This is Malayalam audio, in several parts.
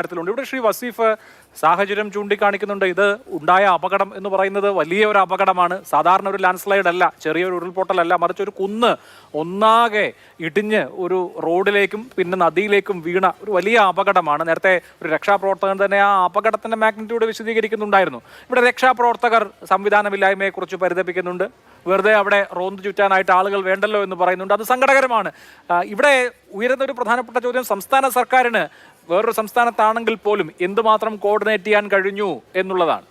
കാര്യത്തിലുണ്ട് ഇവിടെ ശ്രീ വസീഫ് സാഹചര്യം ചൂണ്ടിക്കാണിക്കുന്നുണ്ട്. ഇത് ഉണ്ടായ അപകടം എന്ന് പറയുന്നത് വലിയ ഒരു അപകടമാണ്. സാധാരണ ഒരു ലാൻഡ് സ്ലൈഡ് അല്ല ചെറിയൊരു ഉരുൾപൊട്ടലല്ല. മറിച്ച് ഒരു കുന്ന് ഒന്നാകെ ഇടിഞ്ഞ് ഒരു റോഡിലേക്കും പിന്നെ നദിയിലേക്കും വീണ ഒരു വലിയ അപകടമാണ്. നേരത്തെ ഒരു രക്ഷാപ്രവർത്തകൻ തന്നെ ആ അപകടത്തിന്റെ മാഗ്നിറ്റ്യൂഡ് വിശദീകരിക്കുന്നുണ്ടായിരുന്നു. ഇവിടെ രക്ഷാപ്രവർത്തകർ സംവിധാനമില്ലായ്മയെക്കുറിച്ച് പരിതപിക്കുന്നുണ്ട്. വെറുതെ അവിടെ റോന്ത് ചുറ്റാനായിട്ട് ആളുകൾ വേണ്ടല്ലോ എന്ന് പറയുന്നുണ്ട്. അത് സങ്കടകരമാണ്. ഇവിടെ ഉയരുന്ന ഒരു പ്രധാനപ്പെട്ട ചോദ്യം സംസ്ഥാന സർക്കാരിന് വേറൊരു സംസ്ഥാനത്താണെങ്കിൽ പോലും എന്തുമാത്രം കോർഡിനേറ്റ് ചെയ്യാൻ കഴിഞ്ഞു എന്നുള്ളതാണ്.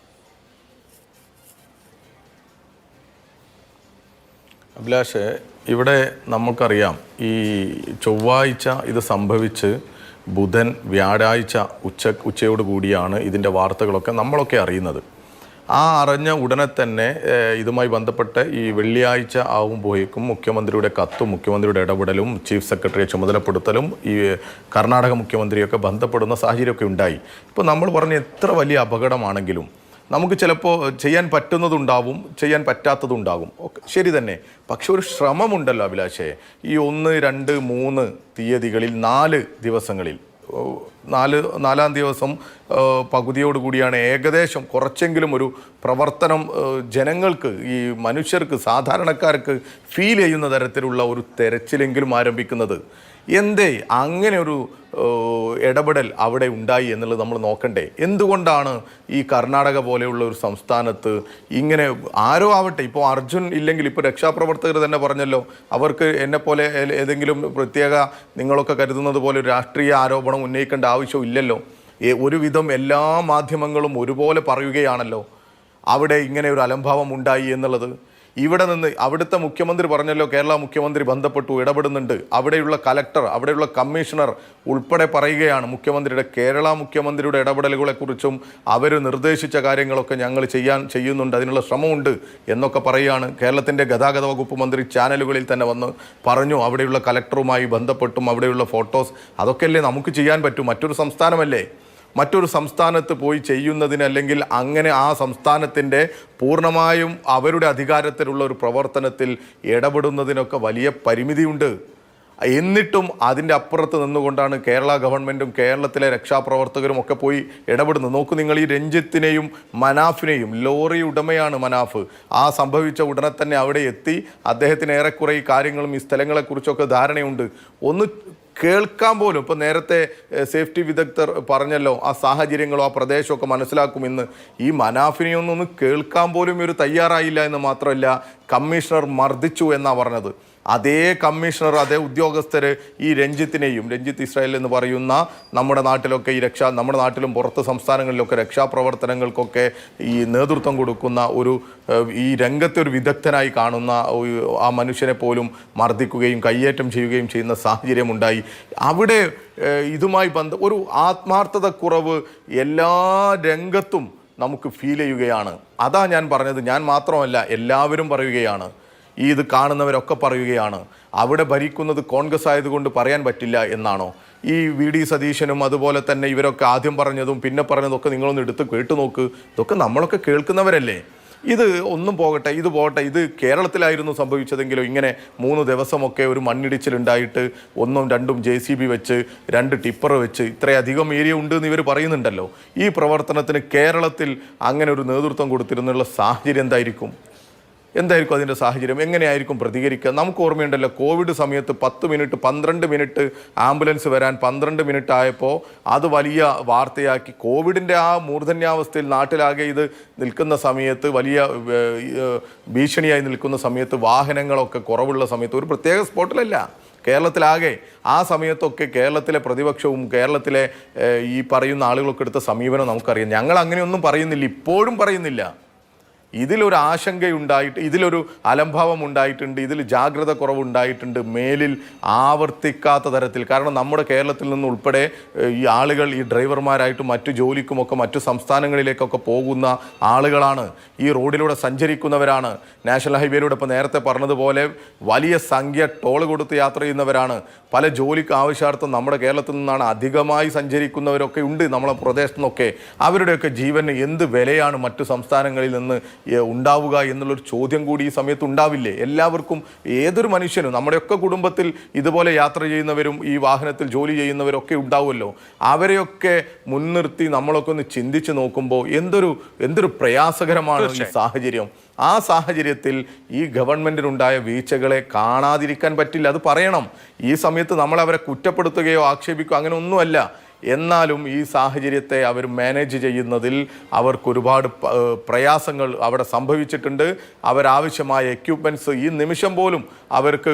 അഭിലാഷ് ഇവിടെ നമുക്കറിയാം ഈ ചൊവ്വാഴ്ച ഇത് സംഭവിച്ച് ബുധൻ വ്യാഴാഴ്ച ഉച്ച ഉച്ചയോട് കൂടിയാണ് ഇതിന്റെ വാർത്തകളൊക്കെ നമ്മളൊക്കെ അറിയുന്നത്. ആ അറിഞ്ഞ ഉടനെ തന്നെ ഇതുമായി ബന്ധപ്പെട്ട് ഈ വെള്ളിയാഴ്ച ആകുമ്പോഴേക്കും മുഖ്യമന്ത്രിയുടെ കത്തും മുഖ്യമന്ത്രിയുടെ ഇടപെടലും ചീഫ് സെക്രട്ടറിയെ ചുമതലപ്പെടുത്തലും ഈ കർണാടക മുഖ്യമന്ത്രിയൊക്കെ ബന്ധപ്പെടുന്ന സാഹചര്യമൊക്കെ ഉണ്ടായി. ഇപ്പോൾ നമ്മൾ പറഞ്ഞ എത്ര വലിയ അപകടമാണെങ്കിലും നമുക്ക് ചിലപ്പോൾ ചെയ്യാൻ പറ്റുന്നതുണ്ടാവും ചെയ്യാൻ പറ്റാത്തതുണ്ടാകും ഓക്കെ ശരി തന്നെ. പക്ഷെ ഒരു ശ്രമമുണ്ടല്ലോ അഭിലാഷേ. ഈ ഒന്ന് രണ്ട് മൂന്ന് തീയതികളിൽ നാല് ദിവസങ്ങളിൽ നാല് നാലാം ദിവസം പകുതിയോടുകൂടിയാണ് ഏകദേശം കുറച്ചെങ്കിലും ഒരു പ്രവർത്തനം ജനങ്ങൾക്ക് ഈ മനുഷ്യർക്ക് സാധാരണക്കാർക്ക് ഫീൽ ചെയ്യുന്ന തരത്തിലുള്ള ഒരു തെരച്ചിലെങ്കിലും ആരംഭിക്കുന്നത്. എന്തേ അങ്ങനെ ഒരു ഇടപെടൽ അവിടെ ഉണ്ടായി എന്നുള്ളത് നമ്മൾ നോക്കണ്ടേ? എന്തുകൊണ്ടാണ് ഈ കർണാടക പോലെയുള്ള ഒരു സംസ്ഥാനത്ത് ഇങ്ങനെ ആരോ ആവട്ടെ ഇപ്പോൾ അർജുൻ ഇല്ലെങ്കിൽ ഇപ്പോൾ രക്ഷാപ്രവർത്തകർ തന്നെ പറഞ്ഞല്ലോ അവർക്ക് എന്നെപ്പോലെ ഏതെങ്കിലും പ്രത്യേക നിങ്ങളൊക്കെ കരുതുന്നത് പോലെ ഒരു രാഷ്ട്രീയ ആരോപണം ഉന്നയിക്കേണ്ട ആവശ്യമില്ലല്ലോ ഒരുവിധം എല്ലാ മാധ്യമങ്ങളും ഒരുപോലെ പറയുകയാണല്ലോ. അവിടെ ഇങ്ങനെ ഒരു അലംഭാവം ഉണ്ടായി എന്നുള്ളത്. ഇവിടെ നിന്ന് അവിടുത്തെ മുഖ്യമന്ത്രി പറഞ്ഞല്ലോ കേരള മുഖ്യമന്ത്രി ബന്ധപ്പെട്ടു ഇടപെടുന്നുണ്ട്. അവിടെയുള്ള കലക്ടർ അവിടെയുള്ള കമ്മീഷണർ ഉൾപ്പെടെ പറയുകയാണ് മുഖ്യമന്ത്രിയുടെ കേരള മുഖ്യമന്ത്രിയുടെ ഇടപെടലുകളെക്കുറിച്ചും അവർ നിർദ്ദേശിച്ച കാര്യങ്ങളൊക്കെ ഞങ്ങൾ ചെയ്യാൻ ചെയ്യുന്നുണ്ട് അതിനുള്ള ശ്രമമുണ്ട് എന്നൊക്കെ പറയുകയാണ് കേരളത്തിന്റെ ഗതാഗത വകുപ്പ് മന്ത്രി ചാനലുകളിൽ തന്നെ വന്ന് പറഞ്ഞു അവിടെയുള്ള കലക്ടറുമായി ബന്ധപ്പെട്ടും അവിടെയുള്ള ഫോട്ടോസ് അതൊക്കെ അല്ലേ നമുക്ക് ചെയ്യാൻ പറ്റൂ മറ്റൊരു സംസ്ഥാനമല്ലേ? മറ്റൊരു സംസ്ഥാനത്ത് പോയി ചെയ്യുന്നതിന് അല്ലെങ്കിൽ അങ്ങനെ ആ സംസ്ഥാനത്തിന്റെ പൂർണമായും അവരുടെ അധികാരത്തിലുള്ള ഒരു പ്രവർത്തനത്തിൽ ഇടപെടുന്നതിനൊക്കെ വലിയ പരിമിതിയുണ്ട്. എന്നിട്ടും അതിന്റെ അപ്പുറത്ത് നിന്നുകൊണ്ടാണ് കേരള ഗവൺമെന്റും കേരളത്തിലെ രക്ഷാപ്രവർത്തകരും ഒക്കെ പോയി ഇടപെടുന്നത്. നോക്കൂ നിങ്ങൾ ഈ രഞ്ജിത്തിനെയും മനാഫിനെയും ലോറി ഉടമയാണ് മനാഫ്. ആ സംഭവിച്ച ഉടനെ തന്നെ അവിടെ എത്തി അദ്ദേഹത്തിന് ഏറെക്കുറെ ഈ കാര്യങ്ങളും ഈ സ്ഥലങ്ങളെക്കുറിച്ചൊക്കെ ധാരണയുണ്ട്. ഒന്ന് കേൾക്കാൻ പോലും ഇപ്പോൾ നേരത്തെ സേഫ്റ്റി വിദഗ്ധർ പറഞ്ഞല്ലോ ആ സാഹചര്യങ്ങളോ ആ പ്രദേശമൊക്കെ മനസ്സിലാക്കുമെന്ന് ഈ മനാഫിനെയൊന്നും കേൾക്കാൻ പോലും ഇവർ തയ്യാറായില്ല എന്ന് മാത്രമല്ല കമ്മീഷണർ മർദ്ദിച്ചു എന്നാണ് പറഞ്ഞത്. അതേ കമ്മീഷണർ അതേ ഉദ്യോഗസ്ഥർ ഈ രഞ്ജിത്തിനെയും രഞ്ജിത്ത് ഇസ്രായേൽ എന്ന് പറയുന്ന നമ്മുടെ നാട്ടിലൊക്കെ ഈ രക്ഷാ നമ്മുടെ നാട്ടിലും പുറത്ത് സംസ്ഥാനങ്ങളിലൊക്കെ രക്ഷാപ്രവർത്തനങ്ങൾക്കൊക്കെ ഈ നേതൃത്വം കൊടുക്കുന്ന ഒരു ഈ രംഗത്തെ ഒരു വിദഗ്ധനായി കാണുന്ന ആ മനുഷ്യനെ പോലും മർദ്ദിക്കുകയും കയ്യേറ്റം ചെയ്യുകയും ചെയ്യുന്ന സാഹചര്യമുണ്ടായി. അവിടെ ഇതുമായി ബന്ധ ഒരു ആത്മാർത്ഥത കുറവ് എല്ലാ രംഗത്തും നമുക്ക് ഫീൽ ചെയ്യുകയാണ്. അതാ ഞാൻ പറഞ്ഞത്. ഞാൻ മാത്രമല്ല എല്ലാവരും പറയുകയാണ്. ഈ ഇത് കാണുന്നവരൊക്കെ പറയുകയാണ് അവിടെ ഭരിക്കുന്നത് കോൺഗ്രസ് ആയതുകൊണ്ട് പറയാൻ പറ്റില്ല എന്നാണോ? ഈ വി ഡി സതീശനും അതുപോലെ തന്നെ ഇവരൊക്കെ ആദ്യം പറഞ്ഞതും പിന്നെ പറഞ്ഞതൊക്കെ നിങ്ങളൊന്ന് എടുത്ത് കേട്ടു നോക്ക്. ഇതൊക്കെ നമ്മളൊക്കെ കേൾക്കുന്നവരല്ലേ? ഇത് ഒന്നും പോകട്ടെ ഇത് പോകട്ടെ. ഇത് കേരളത്തിലായിരുന്നു സംഭവിച്ചതെങ്കിലും ഇങ്ങനെ മൂന്ന് ദിവസമൊക്കെ ഒരു മണ്ണിടിച്ചിലുണ്ടായിട്ട് ഒന്നും രണ്ടും ജെ സി ബി വെച്ച് രണ്ട് ടിപ്പർ വെച്ച് ഇത്രയധികം ഏരിയ ഉണ്ട് എന്ന് ഇവർ പറയുന്നുണ്ടല്ലോ. ഈ പ്രവർത്തനത്തിന് കേരളത്തിൽ അങ്ങനെ ഒരു നേതൃത്വം കൊടുത്തിരുന്നുള്ള സാഹചര്യം എന്തായിരിക്കും? എന്തായിരിക്കും അതിന്റെ സാഹചര്യം? എങ്ങനെയായിരിക്കും പ്രതികരിക്കുക? നമുക്ക് ഓർമ്മയുണ്ടല്ലോ കോവിഡ് സമയത്ത് പത്ത് മിനിറ്റ് പന്ത്രണ്ട് മിനിറ്റ് ആംബുലൻസ് വരാൻ പന്ത്രണ്ട് മിനിറ്റ് ആയപ്പോൾ അത് വലിയ വാർത്തയാക്കി. കോവിഡിന്റെ ആ മൂർധന്യാവസ്ഥയിൽ നാട്ടിലാകെ ഇത് നിൽക്കുന്ന സമയത്ത് വലിയ ഭീഷണിയായി നിൽക്കുന്ന സമയത്ത് വാഹനങ്ങളൊക്കെ കുറവുള്ള സമയത്ത് ഒരു പ്രത്യേക സ്പോട്ടിലല്ല കേരളത്തിലാകെ. ആ സമയത്തൊക്കെ കേരളത്തിലെ പ്രതിപക്ഷവും കേരളത്തിലെ ഈ പറയുന്ന ആളുകളൊക്കെ എടുത്ത സമീപനം നമുക്കറിയാം. ഞങ്ങൾ അങ്ങനെയൊന്നും പറയുന്നില്ല ഇപ്പോഴും പറയുന്നില്ല. ഇതിലൊരു ആശങ്കയുണ്ടായിട്ട് ഇതിലൊരു അലംഭാവം ഉണ്ടായിട്ടുണ്ട് ഇതിൽ ജാഗ്രത കുറവുണ്ടായിട്ടുണ്ട് മേലിൽ ആവർത്തിക്കാത്ത തരത്തിൽ. കാരണം നമ്മുടെ കേരളത്തിൽ നിന്ന് ഉൾപ്പെടെ ഈ ആളുകൾ ഈ ഡ്രൈവർമാരായിട്ട് മറ്റു ജോലിക്കുമൊക്കെ മറ്റു സംസ്ഥാനങ്ങളിലേക്കൊക്കെ പോകുന്ന ആളുകളാണ്. ഈ റോഡിലൂടെ സഞ്ചരിക്കുന്നവരാണ്. നാഷണൽ ഹൈവേയിലൂടെ ഇപ്പോൾ നേരത്തെ പറഞ്ഞതുപോലെ വലിയ സംഖ്യ ടോൾ കൊടുത്ത് യാത്ര ചെയ്യുന്നവരാണ്. പല ജോലിക്ക് ആവശ്യാർത്ഥം നമ്മുടെ കേരളത്തിൽ നിന്നാണ് അധികമായി സഞ്ചരിക്കുന്നവരൊക്കെ ഉണ്ട് നമ്മളെ പ്രദേശത്തു നിന്നൊക്കെ അവരുടെയൊക്കെ ജീവന് എന്ത് വിലയാണ് മറ്റു സംസ്ഥാനങ്ങളിൽ നിന്ന് ഉണ്ടാവുക എന്നുള്ളൊരു ചോദ്യം കൂടി ഈ സമയത്ത് ഉണ്ടാവില്ലേ? എല്ലാവർക്കും ഏതൊരു മനുഷ്യനും നമ്മുടെയൊക്കെ കുടുംബത്തിൽ ഇതുപോലെ യാത്ര ചെയ്യുന്നവരും ഈ വാഹനത്തിൽ ജോലി ചെയ്യുന്നവരൊക്കെ ഉണ്ടാവുമല്ലോ. അവരെയൊക്കെ മുൻനിർത്തി നമ്മളൊക്കെ ഒന്ന് ചിന്തിച്ച് നോക്കുമ്പോൾ എന്തൊരു എന്തൊരു പ്രയാസകരമാണ് ഈ സാഹചര്യം. ആ സാഹചര്യത്തിൽ ഈ ഗവൺമെന്റിനുണ്ടായ വീഴ്ചകളെ കാണാതിരിക്കാൻ പറ്റില്ല. അത് പറയണം. ഈ സമയത്ത് നമ്മളവരെ കുറ്റപ്പെടുത്തുകയോ ആക്ഷേപിക്കുകയോ അങ്ങനെ ഒന്നുമല്ല എന്നാലും ഈ സാഹചര്യത്തെ അവർ മാനേജ് ചെയ്യുന്നതിൽ അവർക്കൊരുപാട് പ്രയാസങ്ങൾ അവിടെ സംഭവിച്ചിട്ടുണ്ട്. അവരാവശ്യമായ എക്യുപ്മെന്റ്സ് ഈ നിമിഷം പോലും അവർക്ക്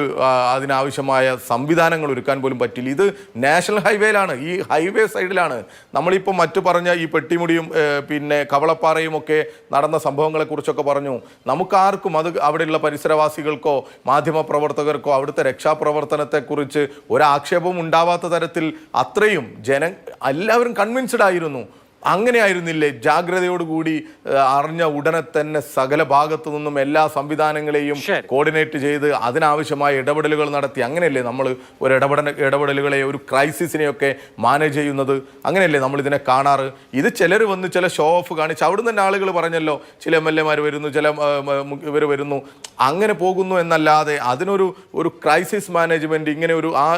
അതിനാവശ്യമായ സംവിധാനങ്ങൾ ഒരുക്കാൻ പോലും പറ്റില്ല. ഇത് നാഷണൽ ഹൈവേയിലാണ് ഈ ഹൈവേ സൈഡിലാണ്. നമ്മളിപ്പോൾ മറ്റു പറഞ്ഞ ഈ പെട്ടിമുടിയും പിന്നെ കവളപ്പാറയും ഒക്കെ നടന്ന സംഭവങ്ങളെക്കുറിച്ചൊക്കെ പറഞ്ഞു. നമുക്കാർക്കും അത് അവിടെയുള്ള പരിസരവാസികൾക്കോ മാധ്യമപ്രവർത്തകർക്കോ അവിടുത്തെ രക്ഷാപ്രവർത്തനത്തെക്കുറിച്ച് ഒരാക്ഷേപവും ഉണ്ടാവാത്ത തരത്തിൽ അത്രയും ജന എല്ലാവരും കൺവിൻസ്ഡ് ആയിരുന്നു. അങ്ങനെ ആയിരുന്നില്ലേ? ജാഗ്രതയോടുകൂടി അറിഞ്ഞ ഉടനെ തന്നെ സകല ഭാഗത്തു നിന്നും എല്ലാ സംവിധാനങ്ങളെയും കോർഡിനേറ്റ് ചെയ്ത് അതിനാവശ്യമായ ഇടപെടലുകൾ നടത്തി. അങ്ങനെയല്ലേ നമ്മൾ ഒരു ഇടപെടൽ ഇടപെടലുകളെ ഒരു ക്രൈസിസിനെയൊക്കെ മാനേജ് ചെയ്യുന്നത്? അങ്ങനെയല്ലേ നമ്മൾ ഇതിനെ കാണാറ്? ഇത് ചിലർ വന്ന് ചില ഷോ ഓഫ് കാണിച്ച് അവിടുന്ന് തന്നെ ആളുകൾ പറഞ്ഞല്ലോ ചില എം എൽ എമാർ വരുന്നു ചില ഇവർ വരുന്നു. അങ്ങനെ പോകുന്നു എന്നല്ലാതെ അതിനൊരു ഒരു ക്രൈസിസ് മാനേജ്മെന്റ് ഇങ്ങനെ ഒരു ആ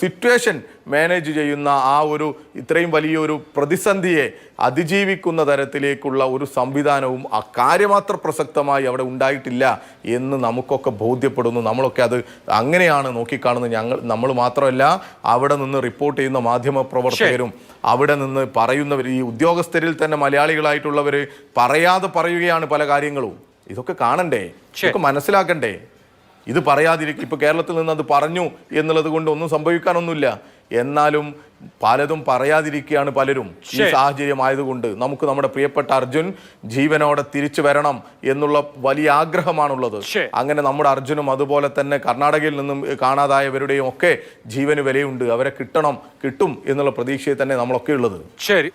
സിറ്റുവേഷൻ മാനേജ് ചെയ്യുന്ന ആ ഒരു ഇത്രയും വലിയൊരു പ്രതിസന്ധിയെ അതിജീവിക്കുന്ന തരത്തിലേക്കുള്ള ഒരു സംവിധാനവും അക്കാര്യമാത്ര പ്രസക്തമായി അവിടെ ഉണ്ടായിട്ടില്ല എന്ന് നമുക്കൊക്കെ ബോധ്യപ്പെടുന്നു. നമ്മളൊക്കെ അത് അങ്ങനെയാണ് നോക്കിക്കാണുന്നത്. ഞങ്ങൾ നമ്മൾ മാത്രമല്ല അവിടെ നിന്ന് റിപ്പോർട്ട് ചെയ്യുന്ന മാധ്യമ പ്രവർത്തകരും അവിടെ നിന്ന് പറയുന്നവർ ഈ ഉദ്യോഗസ്ഥരിൽ തന്നെ മലയാളികളായിട്ടുള്ളവർ പറയാതെ പറയുകയാണ് പല കാര്യങ്ങളും. ഇതൊക്കെ കാണണ്ടേ? ഇതൊക്കെ മനസ്സിലാക്കണ്ടേ? ഇത് പറയാതിരിക്കും ഇപ്പൊ കേരളത്തിൽ നിന്ന് അത് പറഞ്ഞു എന്നുള്ളത് കൊണ്ട് ഒന്നും സംഭവിക്കാനൊന്നുമില്ല. എന്നാലും പലതും പറയാതിരിക്കുകയാണ് പലരും ഈ സാഹചര്യമായതുകൊണ്ട്. സാഹചര്യം ആയതുകൊണ്ട് നമുക്ക് നമ്മുടെ പ്രിയപ്പെട്ട അർജുൻ ജീവനോടെ തിരിച്ചു വരണം എന്നുള്ള വലിയ ആഗ്രഹമാണുള്ളത്. അങ്ങനെ നമ്മുടെ അർജുനും അതുപോലെ തന്നെ കർണാടകയിൽ നിന്നും കാണാതായവരുടെയും ഒക്കെ ജീവന് വിലയുണ്ട്. അവരെ കിട്ടണം കിട്ടും എന്നുള്ള പ്രതീക്ഷയിൽ തന്നെ നമ്മളൊക്കെ ഉള്ളത് ശരി